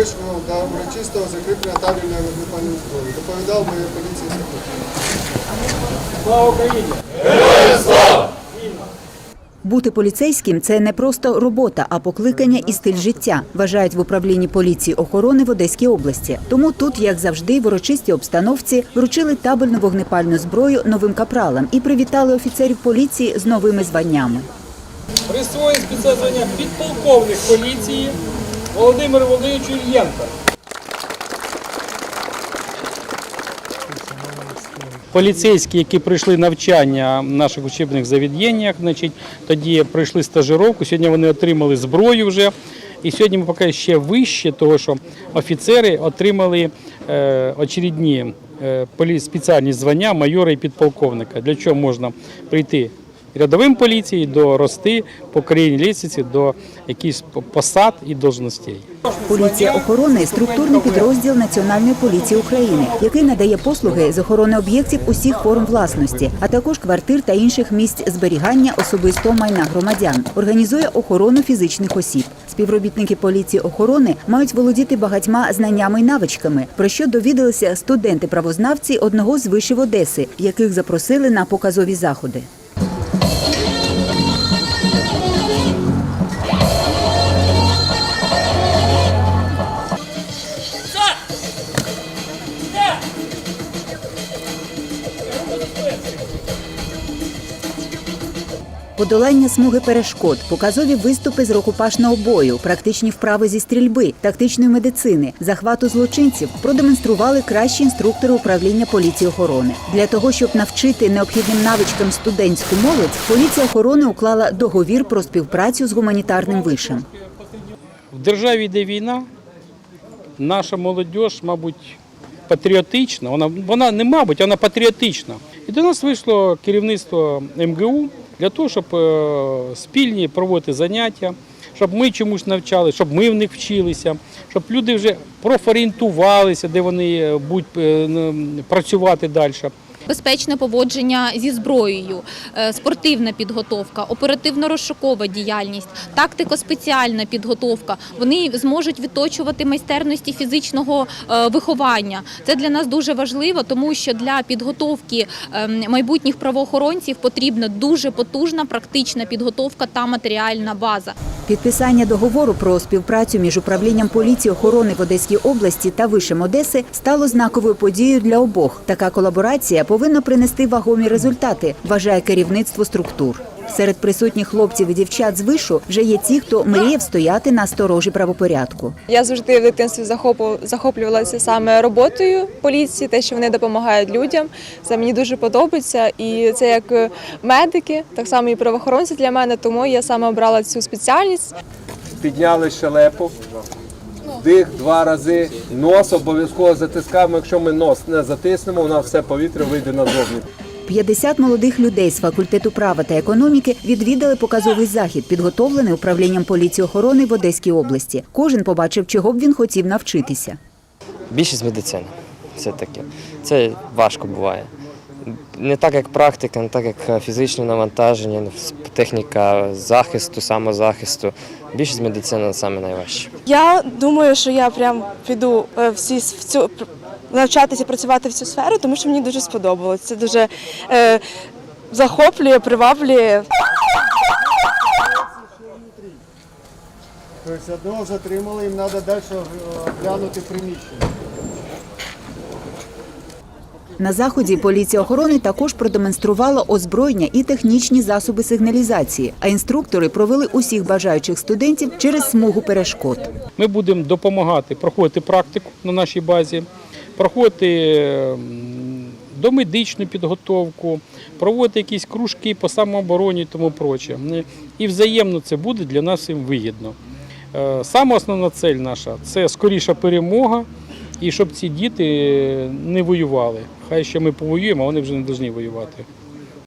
вийшов до урочистого закріплення табельної вогнепальної зброї. Доповідав моєї поліції. Слава Україні! Бути поліцейським це не просто робота, а покликання і стиль життя, вважають в управлінні поліції охорони в Одеській області. Тому тут, як завжди, в урочистій обстановці вручили табельну вогнепальну зброю новим капралам і привітали офіцерів поліції з новими званнями. Присвоїть спецзвання підполковник поліції Володимиру Володимировичу Ільєнко. Поліцейські, які пройшли навчання в наших учебних заведеннях, значить, тоді пройшли стажировку, сьогодні вони отримали зброю вже. І сьогодні ми поки ще вище, того що офіцери отримали е, очередні е, спеціальні звання майора і підполковника. Для чого можна прийти рядовим поліції до рости по країні лісиці до якихось посад і должностей. Поліція охорони структурний підрозділ Національної поліції України, який надає послуги з охорони об'єктів усіх форм власності, а також квартир та інших місць зберігання особистого майна громадян. Організує охорону фізичних осіб. Співробітники поліції охорони мають володіти багатьма знаннями й навичками, про що довідалися студенти-правознавці одного з вишів Одеси, яких запросили на показові заходи. Подолання смуги перешкод, показові виступи з рукопашного бою, практичні вправи зі стрільби, тактичної медицини, захвату злочинців продемонстрували кращі інструктори управління поліції охорони. Для того щоб навчити необхідним навичкам студентську молодь, поліція охорони уклала договір про співпрацю з гуманітарним вишем. В державі йде війна, наша молодь, мабуть, патріотична. Вона, вона не мабуть, вона патріотична. І до нас вийшло керівництво МГУ для того, щоб е, спільні проводити заняття, щоб ми чомусь навчали, щоб ми в них вчилися, щоб люди вже профорієнтувалися, де вони е, будуть е, працювати далі. Безпечне поводження зі зброєю, е, спортивна підготовка, оперативно-розшукова діяльність, тактико-спеціальна підготовка. Вони зможуть відточувати майстерності фізичного е, виховання. Це для нас дуже важливо, тому що для підготовки ем, майбутніх правоохоронців потрібна дуже потужна практична підготовка та матеріальна база. Підписання договору про співпрацю між управлінням поліції охорони в Одеській області та вишем Одеси стало знаковою подією для обох. Така колаборація повинна принести вагомі результати, вважає керівництво структур. Серед присутніх хлопців і дівчат з вишу вже є ті, хто мріяв стояти на сторожі правопорядку. Я завжди в дитинстві захопу- захоплювалася саме роботою поліції, те, що вони допомагають людям. Це мені дуже подобається. І це як медики, так само і правоохоронці для мене. Тому я саме обрала цю спеціальність. підняли щелепу, вдих два рази, нос обов'язково затискаємо. Якщо ми нос не затиснемо, у нас все повітря вийде назовні. 50 молодих людей з факультету права та економіки відвідали показовий захід, підготовлений управлінням поліції охорони в Одеській області. Кожен побачив, чого б він хотів навчитися. Більшість медицини. Це таке. Це важко буває. Не так, як практика, не так, як фізичне навантаження, техніка захисту, самозахисту. Більшість медицини саме найважче. Я думаю, що я прям піду е, всі в цю навчатися працювати в цю сферу, тому що мені дуже сподобалось. Це дуже е, захоплює, приваблює. Тобто одного затримали, їм треба далі оглянути приміщення. На заході поліція охорони також продемонструвала озброєння і технічні засоби сигналізації. А інструктори провели усіх бажаючих студентів через смугу перешкод. Ми будемо допомагати проходити практику на нашій базі, проходити домедичну підготовку, проводити якісь кружки по самообороні і тому проче. І взаємно це буде для нас їм вигідно. Е, Саме основна цель наша це скоріша перемога і щоб ці діти не воювали. Хай ще ми повоюємо, а вони вже не повинні воювати.